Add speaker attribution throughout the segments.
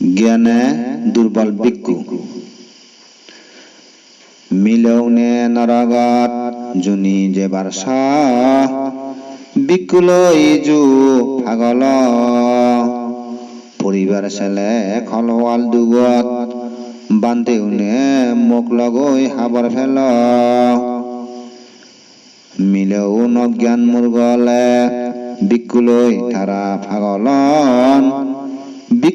Speaker 1: জ্ঞানে দুর্বল ভিক্ষু। মিলৌনে নরগত জুনি যে বারসা বিকুলই যু পাগল। পরিবার ছেলে খলওয়াল দুগত বান্দেউনে মোক লগৈ হাবৰ ফেল। মিলেও নজ্ঞান মুৰ্গলে বিকুলৈ ধাৰা পাগলন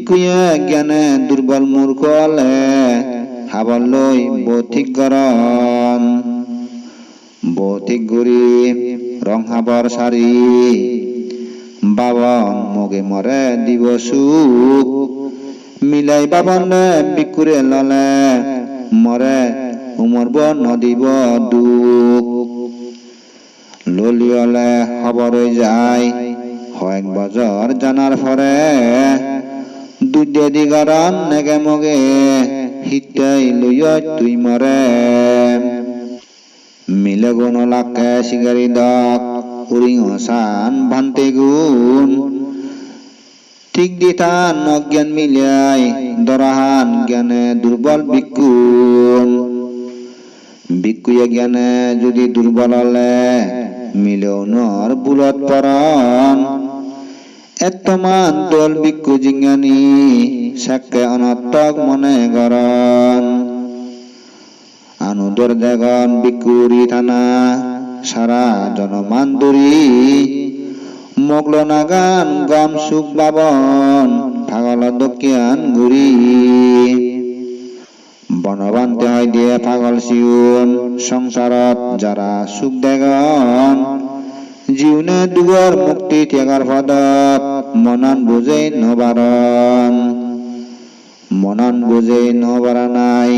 Speaker 1: জ্ঞানে দুৰ্বল মূৰ্খলে হাবলৈ বৌঠিক গৰণ বৌঠিক গুৰি ৰং হাবৰ চাৰি বাবন মগে মৰে দিব চুক মিলাই বাবনে বিকুৰে ললে মৰে উমৰব নদিব দুখ। ললিয়লে খবরই যায়, হয়েক বজর জানার পরে দুধে দিগরন নেগে মগে হিতাই লইয় তুই মরে মিলে গুণ লাকে সিগারি দক উরিং হসান ভান্তে গুণ ঠিক দিতান অজ্ঞান মিলিয়াই দরাহান জ্ঞানে দুর্বল বিকুণ বিকুয়ে জ্ঞানে যদি দুর্বল হলে মিলেও নর বুলত পরন এত্তমান দল বিকু জিঙ্গানি সাক্কে অনর্থক মনে গরন আনুদর দেগন বিকুরি থানা, সারা জনমান দরি। মগল নাগান গম সুখ বাবন, পাগল দকিয়ান ঘুরি বনবান্তে হয় দিয়ে পাগল শিউন, সংসারত যারা সুখ দেগন। জীবনে দুগর মুক্তি ত্যাগার পদত মনন বুঝে নবারণ। মনন বুঝে নবারা নাই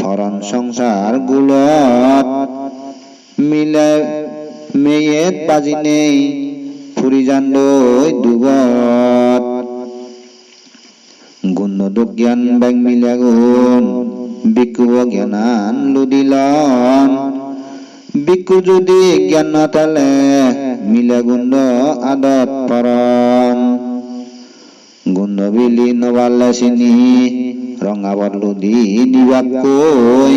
Speaker 1: ফরন সংসার গুলত মিলে মেয়েত বাজি নেই, ফুরি জান্দই দুগত। গুণ জ্ঞান ব্যাং মিলে গুণ বিকুব জ্ঞানান লুদিলন। বিকু যদি জ্ঞান নাথালে মিলে গুণ্ড আদত পরন গুণ্ড বিলি নবালে চিনি ৰঙাবৰ লুদি নিবাকৈ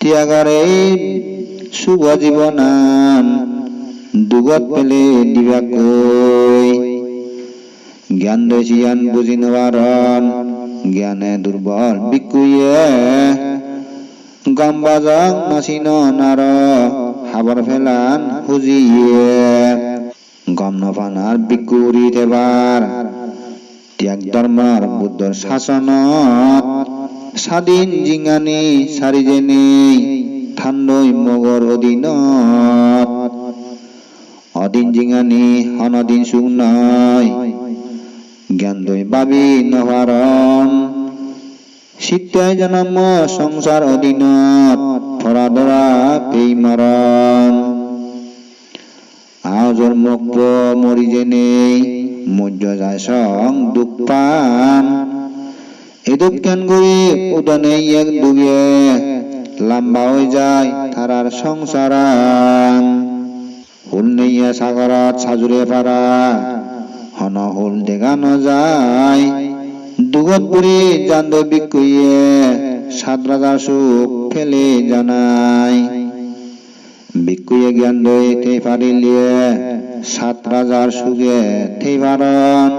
Speaker 1: ত্যাগৰে শুভ জীৱনান দুগত পেলে দিবাকৈ জ্ঞান দৈছিয়ান বুজি নবাৰণ জ্ঞানে দুৰ্বল বিকুয়ে গম বাজক নাচিন হাবৰ ফেলান খুজিয়ে। গম নপানাৰ বিকুৰি থেবাৰ ত্যাগ ধৰ্মৰ বুদ্ধৰ শাসনত। স্বাধীন জিঙানি চাৰিজনী ঠাণ্ডৈ মগৰ অধীনত। অদিন জিঙানি অনদিন নয় জ্ঞান দৈ বাবি নভাৰণ চিত্তাই জনম সংসার অধীনত। ফরাদরা পেই মরণ। আজর মুখ মরি জেনে মধ্য যায় সং দুঃখ পান। এদুপ জ্ঞান গরি উদনে এক দুগে লম্বা হয়ে যায় তারার সংসারান হুল নেইয়া সাজুরে পারা হন হুল দেখানো যায়। দুগত বুড়ি জান্দ বিকুয়ে সাত রাজার সুখ ফেলে জানাই। বিকুয়ে জ্ঞান দই থে সাত রাজার সুখে থে পারন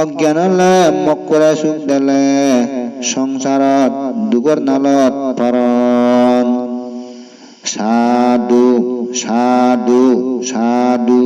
Speaker 1: অজ্ঞান হলে মকরে সুখ দিলে সংসারত দুগর নালত পারন সাধু সাধু সাধু।